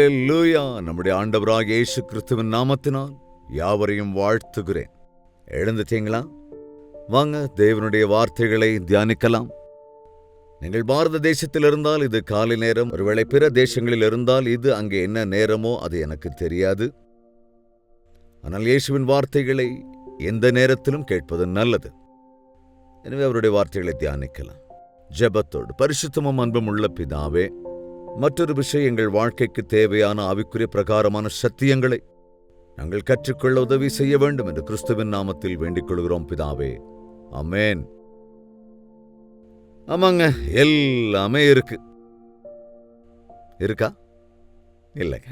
ஹalleluya. நம்முடைய ஆண்டவராக இயேசு கிறிஸ்துவின் நாமத்தினால் யாவரையும் வாழ்த்துகிறேன். எழுந்துட்டீங்களா? வாங்க தேவனுடைய வார்த்தைகளை தியானிக்கலாம். நீங்கள் பாரத தேசத்தில் இருந்தால் இது காலை நேரம் ஒருவேளை பிற தேசங்களில் இருந்தால் இது அங்கே என்ன நேரமோ அது எனக்கு தெரியாது. ஆனால் இயேசுவின் வார்த்தைகளை எந்த நேரத்திலும் கேட்பது நல்லது. எனவே அவருடைய வார்த்தைகளை தியானிக்கலாம். ஜபத்தோடு பரிசுத்தமும் அன்பும் உள்ள பிதாவே மற்றொரு விஷயம் எங்கள் வாழ்க்கைக்கு தேவையான ஆவிக்குரிய பிரகாரமான சத்தியங்களை நாங்கள் கற்றுக்கொள்ள உதவி செய்ய வேண்டும் என்று கிறிஸ்துவின் நாமத்தில் வேண்டிக் கொள்கிறோம் பிதாவே. அமேன் ஆமாங்க எல்லாமே இருக்கு. இருக்கா? இல்லைங்க.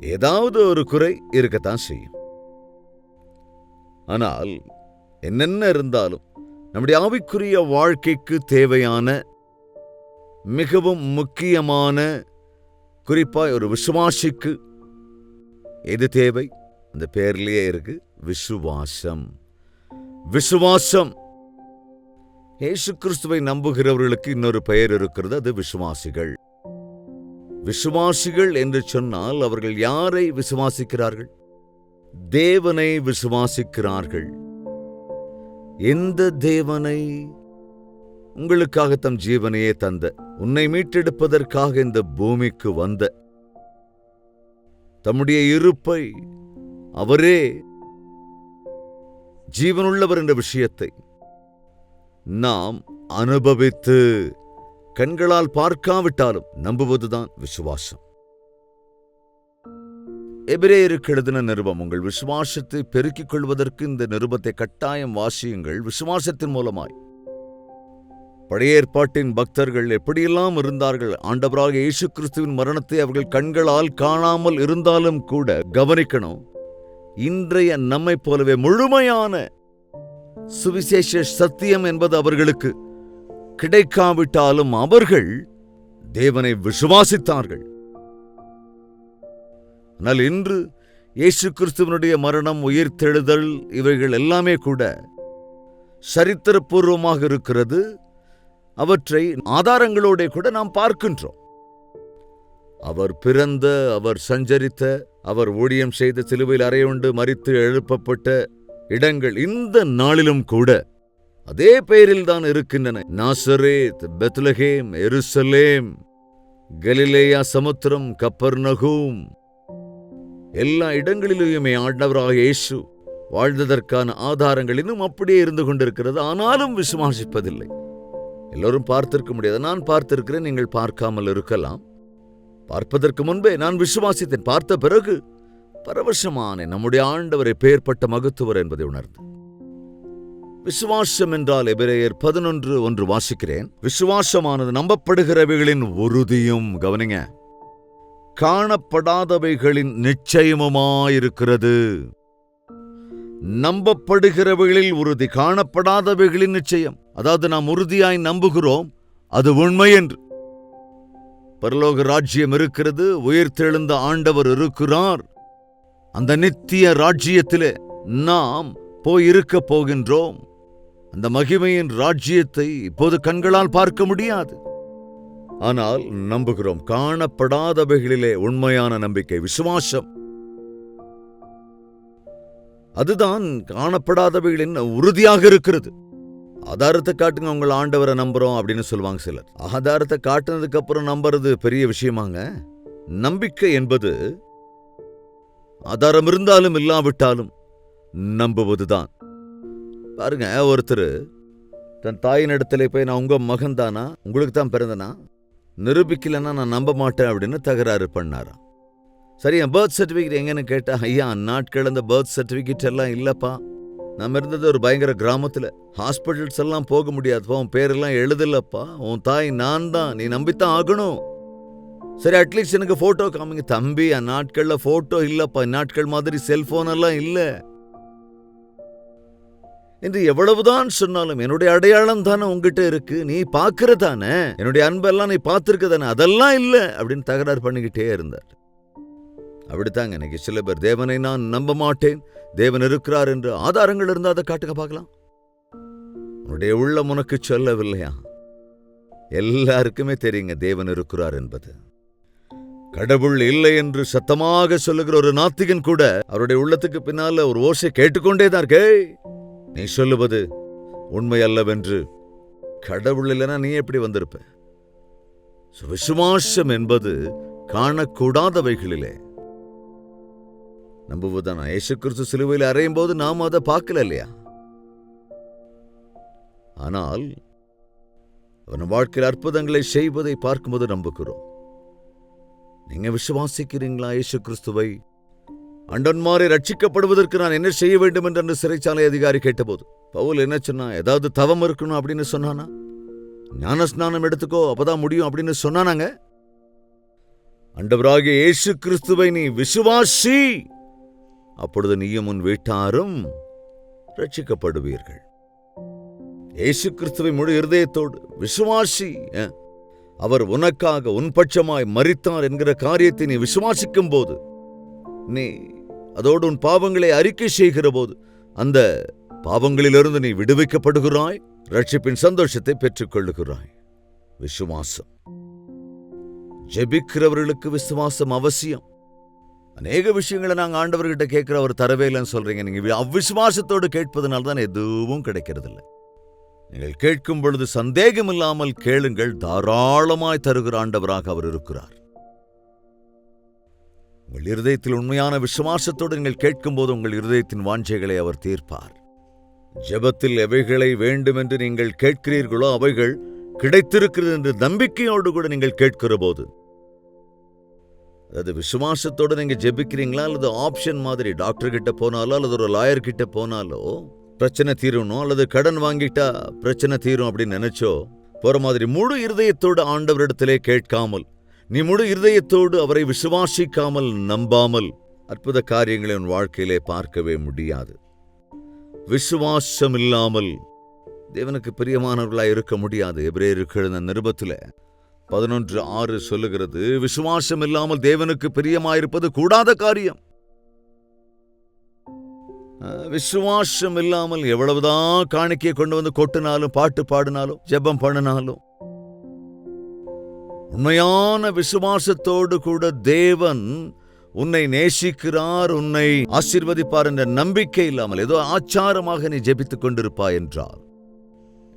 ஏதாவது ஒரு குறை இருக்கத்தான் செய்யும். ஆனால் என்னென்ன இருந்தாலும் நம்முடைய ஆவிக்குரிய வாழ்க்கைக்கு தேவையான மிகவும் முக்கியமான குறிப்பாய் ஒரு விசுவாசிக்கு எது தேவை? அந்த பேர்லேயே இருக்கு விசுவாசம். விசுவாசம். இயேசு கிறிஸ்துவை நம்புகிறவர்களுக்கு இன்னொரு பெயர் இருக்கிறது அது விசுவாசிகள். விசுவாசிகள் என்று சொன்னால் அவர்கள் யாரை விசுவாசிக்கிறார்கள்? தேவனை விசுவாசிக்கிறார்கள். எந்த தேவனை? உங்களுக்காக தம் ஜீவனையே தந்த உன்னை மீட்டெடுப்பதற்காக இந்த பூமிக்கு வந்த. தம்முடைய இருப்பை அவரே ஜீவனுள்ளவர் என்ற விஷயத்தை நாம் அனுபவித்து கண்களால் பார்க்காவிட்டாலும் நம்புவதுதான் விசுவாசம். எபிரேயருக்கு எழுதின நிருபம் உங்கள் விசுவாசத்தை பெருக்கிக் கொள்வதற்கு இந்த நிருபத்தை கட்டாயம் வாசியுங்கள். விசுவாசத்தின் மூலமாய் பழைய ஏற்பாட்டின் பக்தர்கள் எப்படியெல்லாம் இருந்தார்கள்? ஆண்டவராக இயேசு கிறிஸ்துவின் மரணத்தை அவர்கள் கண்களால் காணாமல் இருந்தாலும் கூட கவனிக்கணும். இன்றைய நம்மைப் போலவே முழுமையான சுவிசேஷ சத்தியம் என்பது அவர்களுக்கு கிடைக்காவிட்டாலும் அவர்கள் தேவனை விசுவாசித்தார்கள். ஆனால் இன்று இயேசு கிறிஸ்துவனுடைய மரணம் உயிர்த்தெழுதல் இவைகள் எல்லாமே கூட சரித்திரபூர்வமாக இருக்கிறது. அவற்றை ஆதாரங்களோட கூட நாம் பார்க்கின்றோம். அவர் பிறந்த அவர் சஞ்சரித்த அவர் ஊழியம் செய்த சிலுவையில் அறையுண்டு மறித்து எழுப்பப்பட்ட இடங்கள் இந்த நாளிலும் கூட அதே பெயரில் தான் இருக்கின்றன. நாசரேத் பெத்லஹேம் எருசலேம் கலிலேயா சமுத்திரம் கப்பர் நகூம் எல்லா இடங்களிலுமே ஆண்டவராக இயேசு வாழ்ந்ததற்கான ஆதாரங்கள் இன்னும் அப்படியே இருந்து கொண்டிருக்கிறது. ஆனாலும் விசுவாசிப்பதில்லை. எல்லோரும் பார்த்திருக்க முடியாது. நான் பார்த்திருக்கிறேன் நீங்கள் பார்க்காமல் இருக்கலாம். பார்ப்பதற்கு முன்பே நான் விசுவாசித்தேன். பார்த்த பிறகு பரவசமான நம்முடைய ஆண்டவரை பெயர்பட்ட மகத்துவர் என்பதை உணர்ந்து. விசுவாசம் என்றால் எபிரேயர் பதினொன்று ஒன்று வாசிக்கிறேன். விசுவாசமானது நம்பப்படுகிறவைகளின் உறுதியும் கவனிங்க காணப்படாதவைகளின் நிச்சயமுமாயிருக்கிறது. நம்பப்படுகிறவைகளில் உறுதி காணப்படாதவைகளின் நிச்சயம். அதாவது நாம் உறுதியாய் நம்புகிறோம் அது உண்மை என்று பரலோக ராஜ்யம் இருக்கிறது உயிர்த்தெழுந்த ஆண்டவர் இருக்கிறார். அந்த நித்திய ராஜ்யத்திலே நாம் போய் இருக்க போகின்றோம். அந்த மகிமையின் ராஜ்யத்தை இப்போது கண்களால் பார்க்க முடியாது. ஆனால் நம்புகிறோம் காணப்படாதவைகளிலே உண்மையான நம்பிக்கை விசுவாசம். அதுதான் காணப்படாதவைகளின் உறுதியாக இருக்கிறது. ஆதாரத்தை காட்டுங்க உங்கள் ஆண்டவரை நம்புறோம் அப்படின்னு சொல்லுவாங்க சிலர். ஆதாரத்தை காட்டுனதுக்கு அப்புறம் நம்புறது பெரிய விஷயமாங்க. நம்பிக்கை என்பது ஆதாரம் இருந்தாலும் இல்லாவிட்டாலும் நம்புவதுதான். பாருங்க ஒருத்தர் தன் தாயின் இடத்துல போய் நான் உங்க மகன் தானா உங்களுக்கு தான் பிறந்தனா? நிரூபிக்கலைன்னா நான் நம்ப மாட்டேன் அப்படின்னு தகராறு பண்ணாராம். சரி என் பர்த் சர்டிஃபிகேட் எங்கன்னு கேட்டா ஐயா அந்நாட்கள் அந்த பர்த் சர்டிஃபிகேட் எல்லாம் இல்லப்பா. நம்ம இருந்தது ஒரு பயங்கர கிராமத்துல. ஹாஸ்பிட்டல்ஸ் எல்லாம் போக முடியாதுப்பா உன் பேரெல்லாம் எழுதலப்பா. உன் தாய் நான் தான் நீ நம்பித்தான் ஆகணும். சரி அட்லீஸ்ட் எனக்கு போட்டோ காமிங்க. தம்பி அந்நாட்கள்ல ஃபோட்டோ இல்லப்பா. இந்நாட்கள் மாதிரி செல்போன் எல்லாம் இல்ல. என்று எவ்வளவுதான் சொன்னாலும் என்னுடைய அடையாளம் தானே உங்ககிட்ட இருக்கு. நீ பாக்குறதானே என்னுடைய அன்பெல்லாம் நீ பார்த்துருக்க தானே? அதெல்லாம் இல்ல அப்படின்னு தகராறு பண்ணிக்கிட்டே இருந்தார். அப்படித்தாங்க இன்னைக்கு சில பேர் தேவனை நான் நம்ப மாட்டேன். தேவன் இருக்கிறார் என்று ஆதாரங்கள் இருந்தா அதை காட்டுங்க பார்க்கலாம். உன்னுடைய உள்ளம் உனக்கு சொல்லவில்லையா? எல்லாருக்குமே தெரியுங்க தேவன் இருக்கிறார் என்பது. கடவுள் இல்லை என்று சத்தமாக சொல்லுகிற ஒரு நாத்திகன் கூட அவருடைய உள்ளத்துக்கு பின்னால ஒரு ஓசை கேட்டுக்கொண்டே தான் இருக்கே. நீ சொல்லுவது உண்மை அல்லவென்று கடவுள் இல்லைன்னா நீ எப்படி வந்திருப்ப? So, விசுவாசம் என்பது காணக்கூடாதவைகளிலே. நம்புவதான இயேசு கிறிஸ்து சிலுவையில் அறையும் போது நாம் அதை பார்க்கல இல்லையா? ஆனால் அவன் வாழ்க்கையில் அற்புதங்களை செய்வதை பார்க்கும்போது நம்புகிறோம். நீங்க விசுவாசிக்கிறீங்களா இயேசு கிறிஸ்துவை அண்டன்மாரை ரட்சிக்கப்படுவதற்கு நான் என்ன செய்ய வேண்டும் என்று சிறைச்சாலை அதிகாரி கேட்டபோது பவுல் என்ன சொன்னா ஏதாவது தவம் இருக்கணும் அப்படின்னு சொன்னானா? ஞானஸ்நானம் எடுத்துக்கோ அப்பதான் முடியும் அப்படின்னு சொன்னானாங்க. அண்டவராகிய இயேசு கிறிஸ்துவை நீ விசுவாசி! அப்பொழுது நீயும் உன் வீட்டாரும் ரட்சிக்கப்படுவீர்கள் இயேசு கிறிஸ்துவை முழு இருதயத்தோடு விசுவாசி அவர் உனக்காக உன் பட்சமாய் மறித்தார் என்கிற காரியத்தை நீ விசுவாசிக்கும் போது நீ அதோடு உன் பாவங்களை அறிக்கை செய்கிற போது அந்த பாவங்களிலிருந்து நீ விடுவிக்கப்படுகிறாய் ரட்சிப்பின் சந்தோஷத்தை பெற்றுக்கொள்ளுகிறாய். விசுவாசம். ஜெபிக்கிறவர்களுக்கு விசுவாசம் அவசியம். அநேக விஷயங்களை நாங்கள் ஆண்டவர்கிட்ட கேட்குற அவர் தரவே இல்லைன்னு சொல்றீங்க. நீங்க அவ்விசுவாசத்தோடு கேட்பதனால தான் எதுவும் கிடைக்கிறதில்ல. நீங்கள் கேட்கும் பொழுது சந்தேகம் இல்லாமல் கேளுங்கள். தாராளமாய் தருகிற ஆண்டவராக அவர் இருக்கிறார். உங்கள் இருதயத்தில் உண்மையான விசுவாசத்தோடு நீங்கள் கேட்கும்போது உங்கள் இருதயத்தின் வாஞ்சைகளை அவர் தீர்ப்பார். ஜெபத்தில் எவைகளை வேண்டும் என்று நீங்கள் கேட்கிறீர்களோ அவைகள் கிடைத்திருக்கிறது என்று நம்பிக்கையோடு கூட நீங்கள் கேட்கிற போது அதாவது விசுவாசத்தோடு நீங்க ஜெபிக்கிறீங்களா அல்லது ஆப்ஷன் மாதிரி டாக்டர் கிட்ட போனாலோ அல்லது ஒரு லாயர் கிட்ட போனாலோ பிரச்சனை தீரணும் அல்லது கடன் வாங்கிட்டா பிரச்சனை தீரும் அப்படின்னு நினைச்சோ போற மாதிரி முழு இருதயத்தோடு ஆண்டவரிடத்திலே கேட்காமல் நீ முழு இருதயத்தோடு அவரை விசுவாசிக்காமல் நம்பாமல் அற்புத காரியங்களை உன் வாழ்க்கையிலே பார்க்கவே முடியாது. விசுவாசம் இல்லாமல் தேவனுக்கு பிரியமானவர்களாக இருக்க முடியாது. எபிரேயருக்கு எழுந்த நிருபத்தில் பதினொன்று ஆறு சொல்லுகிறது விசுவாசம் இல்லாமல் தேவனுக்கு பிரியமாயிருப்பது கூடாத காரியம். விசுவாசம் இல்லாமல் எவ்வளவுதான் காணிக்கையை கொண்டு வந்து கொட்டினாலும் பாட்டு பாடினாலும் ஜெபம் பண்ணினாலும் உண்மையான விசுவாசத்தோடு கூட தேவன் உன்னை நேசிக்கிறார் உன்னை ஆசீர்வதிப்பார் என்ற நம்பிக்கை இல்லாமல் ஏதோ ஆச்சாரமாக நீ ஜெபித்துக் கொண்டிருப்பாய் என்றார்.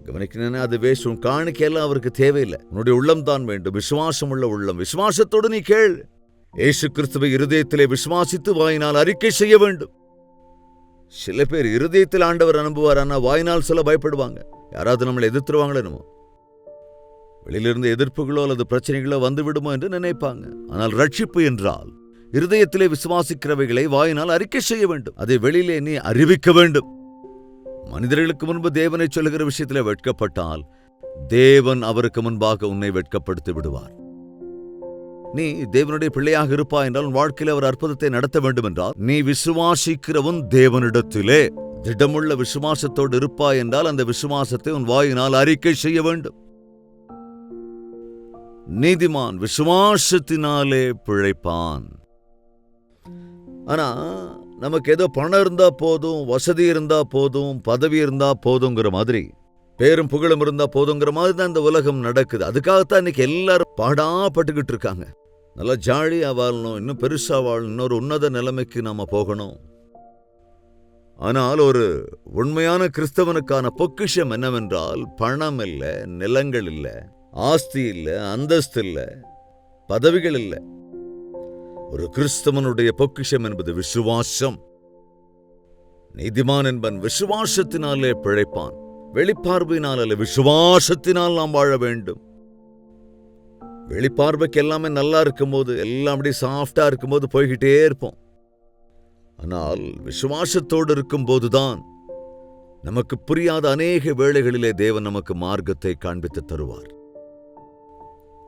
கவனிக்கணும்னா அது வேஸ்ட் உன் காணிக்கையெல்லாம் அவருக்கு தேவையில்லை. உன்னுடைய உள்ளம் தான் வேண்டும். விசுவாசம் உள்ள உள்ளம். விசுவாசத்தோடு நீ கேள். ஏசு கிறிஸ்துவை இருதயத்திலே விசுவாசித்து வாயினால் அறிக்கை செய்ய வேண்டும். சில பேர் இருதயத்தில் ஆண்டவர் அனுப்புவார். ஆனால் வாயினால் சொல்ல பயப்படுவாங்க. யாராவது நம்மளை எதிர்த்துருவாங்களோ என்னமோ. வெளியிலிருந்து எதிர்ப்புகளோ அல்லது பிரச்சனைகளோ வந்து விடுமோ என்று நினைப்பாங்க. ஆனால் ரட்சிப்பு என்றால் இருதயத்திலே விசுவாசிக்கிறவைகளை வாயினால் அறிக்கை செய்ய வேண்டும். அதை வெளியிலே நீ அறிவிக்க வேண்டும். மனிதர்களுக்கு முன்பு தேவனை சொல்லுகிற விஷயத்தில் வெட்கப்பட்டால் தேவன் அவருக்கு முன்பாக உன்னை வெட்கப்படுத்தி விடுவார். நீ தேவனுடைய பிள்ளையாக இருப்பா என்றால் உன் வாழ்க்கையில் அவர் அற்புதத்தை நடத்த வேண்டும் என்றால் நீ விசுவாசிக்கிறவன் தேவனிடத்திலே. திடமுள்ள விசுவாசத்தோடு இருப்பா என்றால் அந்த விசுவாசத்தை உன் வாயினால் அறிக்கை செய்ய வேண்டும். நீதிமான் விசுவாசத்தினாலே பிழைப்பான். ஆனா நமக்கு ஏதோ பணம் இருந்தா போதும் வசதி இருந்தா போதும் பதவி இருந்தா போதுங்கிற மாதிரி பேரும் புகழும் இருந்தா போதுங்கிற மாதிரி தான் இந்த உலகம் நடக்குது. அதுக்காகத்தான் இன்னைக்கு எல்லாரும் பாடாப்பட்டுக்கிட்டு இருக்காங்க. நல்லா ஜாலியா வாழணும் இன்னும் பெருசா வாழணும் இன்னொரு உன்னத நிலைமைக்கு நாம போகணும். ஆனால் ஒரு உண்மையான கிறிஸ்தவனுக்கான பொக்கிஷம் என்னவென்றால் பணம் இல்லை நிலங்கள் இல்லை ஆஸ்தி இல்லை அந்தஸ்து இல்லை பதவிகள் இல்லை. ஒரு கிறிஸ்தவனுடைய பொக்கிஷம் என்பது விசுவாசம். நீதிமான் என்பன் விசுவாசத்தினாலே பிழைப்பான். வெளிப்பார்வையினால் அல்ல விசுவாசத்தினால் நாம் வாழ வேண்டும். வெளிப்பார்வைக்கு எல்லாமே நல்லா இருக்கும்போது எல்லாம் அப்படியே சாஃப்டா இருக்கும்போது போய்கிட்டே இருப்போம். ஆனால் விசுவாசத்தோடு இருக்கும்போதுதான் நமக்கு புரியாத அநேக வேளைகளிலே தேவன் நமக்கு மார்க்கத்தை காண்பித்து தருவார்.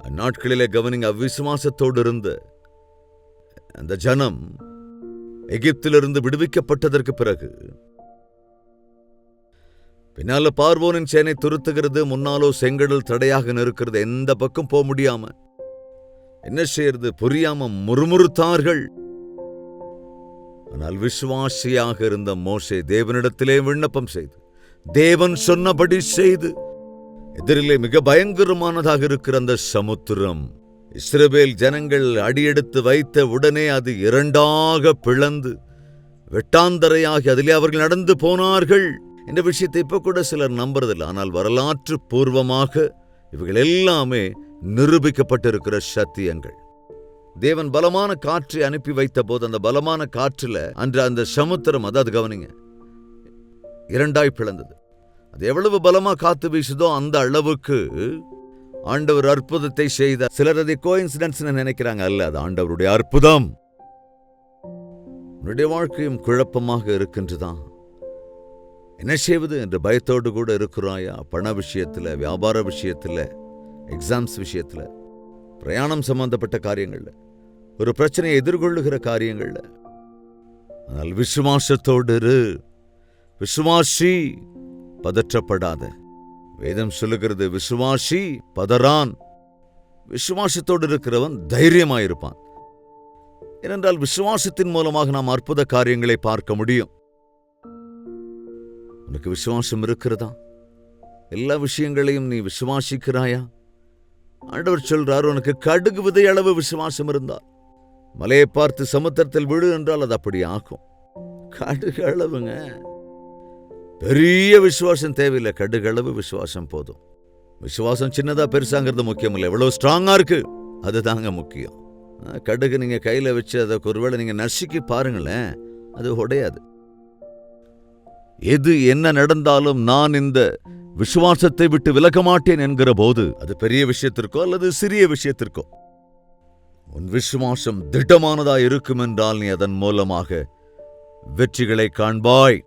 அந்நாட்களிலே கவனிங்க அவ்விசுவாசத்தோடு இருந்து அந்த ஜனம் எகிப்திலிருந்து விடுவிக்கப்பட்டதற்கு பிறகு பின்னால பார்வோனின் சேனை துருத்துகிறது முன்னாலோ செங்கடல் தடையாக நிற்கிறது எந்த பக்கம் போக முடியாம என்ன செய்யறது புரியாம முறுமுறுத்தார்கள். ஆனால் விசுவாசியாக இருந்த மோசே தேவனிடத்திலே விண்ணப்பம் செய்து தேவன் சொன்னபடி செய்து எதிரிலே மிக பயங்கரமானதாக இருக்கிற அந்த சமுத்திரம் இஸ்ரவேல் ஜனங்கள் அடியெடுத்து வைத்த உடனே அது இரண்டாக பிளந்து வெட்டாந்தரையாகி அதிலே அவர்கள் நடந்து போனார்கள் இந்த விஷயத்தை இப்போ கூட சிலர் நம்புறதில்லை. ஆனால் வரலாற்று பூர்வமாக இவைகள் எல்லாமே நிரூபிக்கப்பட்டிருக்கிற சத்தியங்கள். தேவன் பலமான காற்றை அனுப்பி வைத்த போது அந்த பலமான காற்றுல அன்று அந்த சமுத்திரம் அதாவது கவனிங்க இரண்டாய் பிளந்தது. அது எவ்வளவு பலமா காத்து வீசுதோ அந்த அளவுக்கு ஆண்டவர் அற்புதத்தை செய்த சிலர் அதை கோயின்சிடன்ஸ் நினைக்கிறாங்க. அல்ல அது ஆண்டவருடைய அற்புதம். உன்னுடைய வாழ்க்கையும் குழப்பமாக இருக்கின்றதான் என்ன செய்வது என்று பயத்தோடு கூட இருக்கிறாயா? பண விஷயத்துல வியாபார விஷயத்துல எக்ஸாம்ஸ் விஷயத்துல பிரயாணம் சம்பந்தப்பட்ட காரியங்கள்ல ஒரு பிரச்சனையை எதிர்கொள்ளுகிற காரியங்கள்ல. ஆனால் விசுவாசத்தோடு இரு. விசுவாசி பதற்றப்படாத. வேதம் சொல்லுகிறது விசுவாசி பதறான். விசுவாசத்தோடு இருக்கிறவன் தைரியமாயிருப்பான் ஏனென்றால் விசுவாசத்தின் மூலமாக நாம் அற்புத காரியங்களை பார்க்க முடியும். உனக்கு விசுவாசம் இருக்கிறதா? எல்லா விஷயங்களையும் நீ விசுவாசிக்கிறாயா? ஆண்டவர் சொல்றார் உனக்கு கடுகு விதை அளவு விசுவாசம் இருந்தால் மலையை பார்த்து சமுத்திரத்தில் விழு என்றால் அது அப்படி ஆகும் கடுகு அளவுங்க. பெரிய விசுவாசம் தேவையில்லை. கடுகளவு விசுவாசம் போதும். விசுவாசம் சின்னதா பெருசாங்கிறது முக்கியம் இல்லை எவ்வளவு ஸ்ட்ராங்கா இருக்கு அதுதாங்க முக்கியம். கடுகு நீங்க கையில வச்சு அதை ஒருவேளை நீங்க நசுக்கி பாருங்களேன். அது உடையாது. எது என்ன நடந்தாலும் நான் இந்த விசுவாசத்தை விட்டு விலக மாட்டேன் என்கிற போது அது பெரிய விஷயத்திற்கோ அல்லது சிறிய விஷயத்திற்கோ உன் விசுவாசம் திடமானதா இருக்கும் என்றால் நீ அதன் மூலமாக வெற்றிகளை காண்பாய்.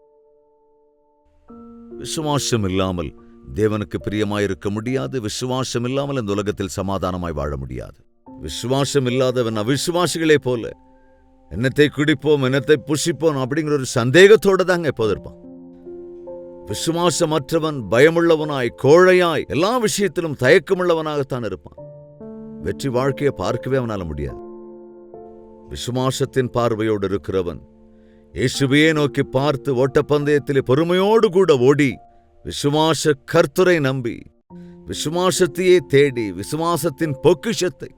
விசுவாசம் இல்லாமல் தேவனுக்கு பிரியமாயிருக்க முடியாது. விசுவாசம் இல்லாமல் இந்த உலகத்தில் சமாதானமாய் வாழ முடியாது. விசுவாசம் இல்லாதவன் அவிசுவாசிகளே போல என்னத்தை குடிப்போம் என்னத்தை புசிப்போம் அப்படிங்கிற ஒரு சந்தேகத்தோடு தாங்க எப்போது இருப்பான். விசுவாசமற்றவன் பயமுள்ளவனாய் கோழையாய் எல்லா விஷயத்திலும் தயக்கமுள்ளவனாகத்தான் இருப்பான். வெற்றி வாழ்க்கையை பார்க்கவே அவனால் முடியாது. விசுவாசத்தின் பார்வையோடு இருக்கிறவன் இயேசுவையே நோக்கி பார்த்து ஓட்டப்பந்தயத்திலே பொறுமையோடு கூட ஓடி விசுவாச கர்த்தரை நம்பி விசுவாசத்தையே தேடி விசுவாசத்தின் பொக்கிஷத்தை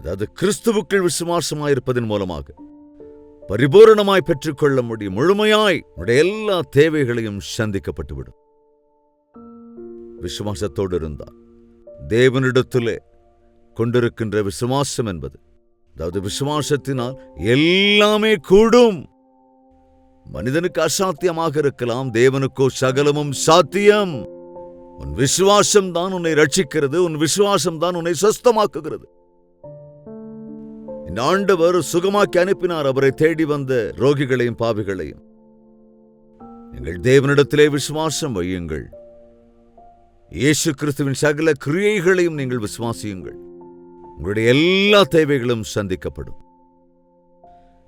அதாவது கிறிஸ்துவுக்குள் விசுவாசமாயிருப்பதன் மூலமாக பரிபூரணமாய் பெற்றுக்கொள்ள முடியும் முழுமையாய் உடைய எல்லா தேவைகளையும் சந்திக்கப்பட்டுவிடும். விசுவாசத்தோடு இருந்தால் தேவனிடத்திலே கொண்டிருக்கின்ற விசுவாசம் என்பது அதாவது விசுவாசத்தினால் எல்லாமே கூடும். மனிதனுக்கு அசாத்தியமாக இருக்கலாம் தேவனுக்கோ சகலமும் சாத்தியம். உன் விசுவாசம் தான் உன்னை ரட்சிக்கிறது உன் விசுவாசம் தான் உன்னை சுஸ்தமாக்குகிறது இந்த ஆண்டவர் சுகமாக்கி அனுப்பினார் அவரை தேடி வந்த ரோகிகளையும் பாவிகளையும். எங்கள் தேவனிடத்திலே விசுவாசம் வையுங்கள். இயேசு கிறிஸ்துவின் சகல கிரியைகளையும் நீங்கள் விசுவாசியுங்கள். உங்களுடைய எல்லா தேவைகளும் சந்திக்கப்படும்.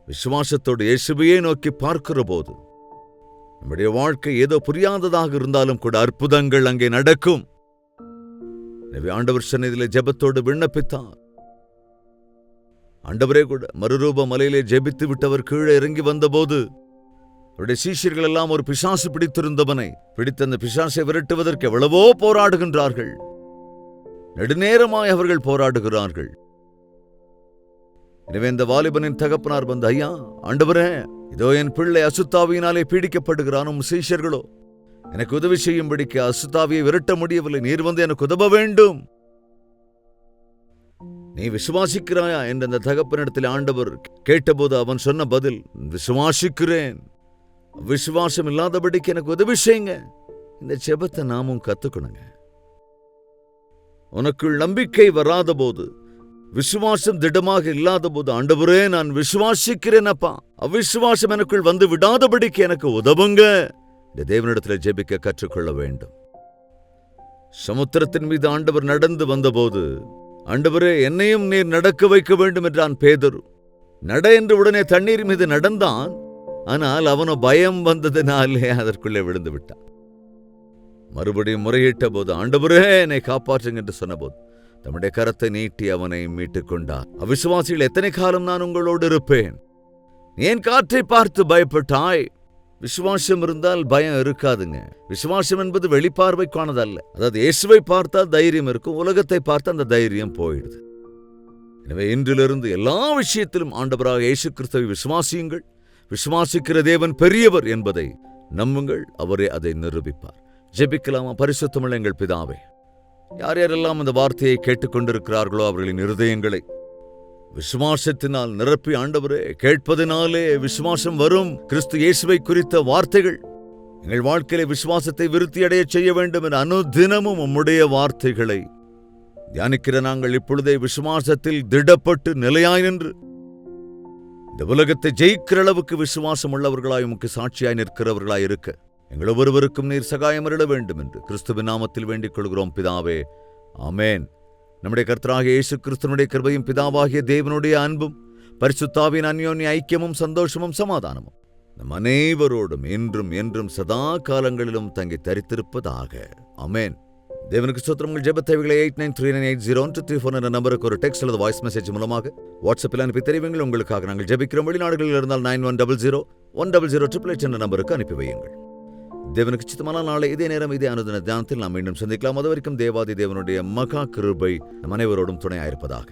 விசுவாசத்தோடு இயேசுவையே நோக்கி பார்க்கிற போது நம்முடைய வாழ்க்கை ஏதோ புரியாததாக இருந்தாலும் கூட அற்புதங்கள் அங்கே நடக்கும். எனவே ஆண்டவர் சந்நிதியிலே ஜெபத்தோடு விண்ணப்பித்தார். ஆண்டவரே கூட மறுரூப மலையிலே ஜெபித்து விட்டவர் கீழே இறங்கி வந்தபோது அவருடைய சீஷர்கள் எல்லாம் ஒரு பிசாசு பிடித்திருந்தவனை பிடித்த அந்த பிசாசை விரட்டுவதற்கு எவ்வளவோ போராடுகின்றார்கள். நெடுநேரமாய் அவர்கள் போராடுகிறார்கள். எனவே இந்த வாலிபனின் தகப்பனார் வந்து ஐயா ஆண்டவரே இதோ என் பிள்ளை அசுத்தாவியினாலே பீடிக்கப்படுகிறானும் சீஷர்களோ. எனக்கு உதவி செய்யும்படிக்கு அசுத்தாவியை விரட்ட முடியவில்லை. நீர் வந்து எனக்கு உதவ வேண்டும். நீ விசுவாசிக்கிறாயா? என்று அந்த தகப்பனிடத்தில் ஆண்டவர் கேட்டபோது அவன் சொன்ன பதில் விசுவாசிக்கிறேன். விசுவாசம் இல்லாதபடிக்கு எனக்கு உதவி செய்யுங்க. இந்த ஜெபத்தை நாமும் கத்துக்கணுங்க. உனக்குள் நம்பிக்கை வராத போது விசுவாசம் திடமாக இல்லாத போது ஆண்டவரே நான் விசுவாசிக்கிறேன் அப்பா. அவிசுவாசம் எனக்குள் வந்து விடாதபடிக்கு எனக்கு உதவுங்க. இந்த தேவனிடத்தில் ஜெபிக்க கற்றுக்கொள்ள வேண்டும். சமுத்திரத்தின் மீது ஆண்டவர் நடந்து வந்தபோது ஆண்டவரே என்னையும் நீர் நடக்க வைக்க வேண்டும் என்றான் பேதரு. நட என்று உடனே தண்ணீர் மீது நடந்தான். ஆனால் அவனோ பயம் வந்ததினாலே அதற்குள்ளே விழுந்து விட்டான். மறுபடியும் முறையிட்ட போது ஆண்டவரே என்னை காப்பாற்றுங்க என்று சொன்னபோது தம்முடைய கரத்தை நீட்டி அவனை மீட்டுக் கொண்டார் அவிசுவாசிகள் எத்தனை காலம் நான் உங்களோடு இருப்பேன்? ஏன் காற்றை பார்த்து பயப்பட்டாய். விசுவாசம் இருந்தால் பயம் இருக்காதுங்க. விசுவாசம் என்பது வெளிப்பார்வைக்கானதல்ல. அதாவது இயேசுவை பார்த்தால் தைரியம் இருக்கும் உலகத்தை பார்த்தா அந்த தைரியம் போயிடுது. எனவே இன்றிலிருந்து எல்லா விஷயத்திலும் ஆண்டவராக இயேசு கிறிஸ்தவை விசுவாசியுங்கள். விசுவாசிக்கிற தேவன் பெரியவர் என்பதை நம்புங்கள். அவரே அதை நிரூபிப்பார். ஜெபிக்கலாமா? பரிசுத்தமுள்ள எங்கள் பிதாவே. யார் யாரெல்லாம் அந்த வார்த்தையை கேட்டுக்கொண்டிருக்கிறார்களோ அவர்களின் இருதயங்களை? விசுவாசத்தினால் நிரப்பி ஆண்டவரே கேட்பதினாலே விசுவாசம் வரும். கிறிஸ்து இயேசுவை குறித்த வார்த்தைகள். எங்கள் வாழ்க்கையில விசுவாசத்தை விருத்தியடைய செய்ய வேண்டும் என அனுதினமும் உம்முடைய வார்த்தைகளை. தியானிக்கிற நாங்கள் இப்பொழுதே விசுவாசத்தில் திடப்பட்டு நிலையாய் நின்று. இந்த உலகத்தை ஜெயிக்கிற அளவுக்கு விசுவாசம் உள்ளவர்களாய் உமக்கு சாட்சியாய் நிற்கிறவர்களாய் இருக்க. எங்கள் ஒவ்வொருவருக்கும் நீர் சகாயம் அருள வேண்டும் என்று கிறிஸ்துவின் நாமத்தில் வேண்டிக் கொள்கிறோம் பிதாவே. ஆமேன். நம்முடைய கர்த்தராகிய இயேசு கிறிஸ்துவனுடைய கிருபையும் பிதாவாகிய தேவனுடைய அன்பும் பரிசுத்தாவின் அந்யோன்ய ஐக்கியமும் சந்தோஷமும் சமாதானமும் நம் அனைவரோடும் என்றும் என்றும் சதா காலங்களிலும் தங்கி தரித்திருப்பதாக. அமேன் தேவனுக்கு ஸ்தோத்திரங்கள் ஜெபத்தேவைகளை eight nine three nine eight zero three four என்ற நம்பருக்கு ஒரு டெக்ஸ்ட் அல்லது வாய்ஸ் மெசேஜ் மூலமாக வாட்ஸ்அப்பில் அனுப்பி தெரிவிங்கள். உங்களுக்காக நாங்கள் ஜெபிக்கிறோம். வெளிநாடுகளில் இருந்தால் nine one double zero one double zero triple eight என்ற நம்பருக்கு அனுப்பி வையுங்கள். தேவனுக்கு சித்தமான நாளை இதே நேரம் இதே அனுதின தியானத்தில் நாம் மீண்டும் சந்திக்கலாம். அது வரைக்கும் தேவாதி தேவனுடைய மகா கிருபை நம் அனைவரோடும் துணையாயிருப்பதாக.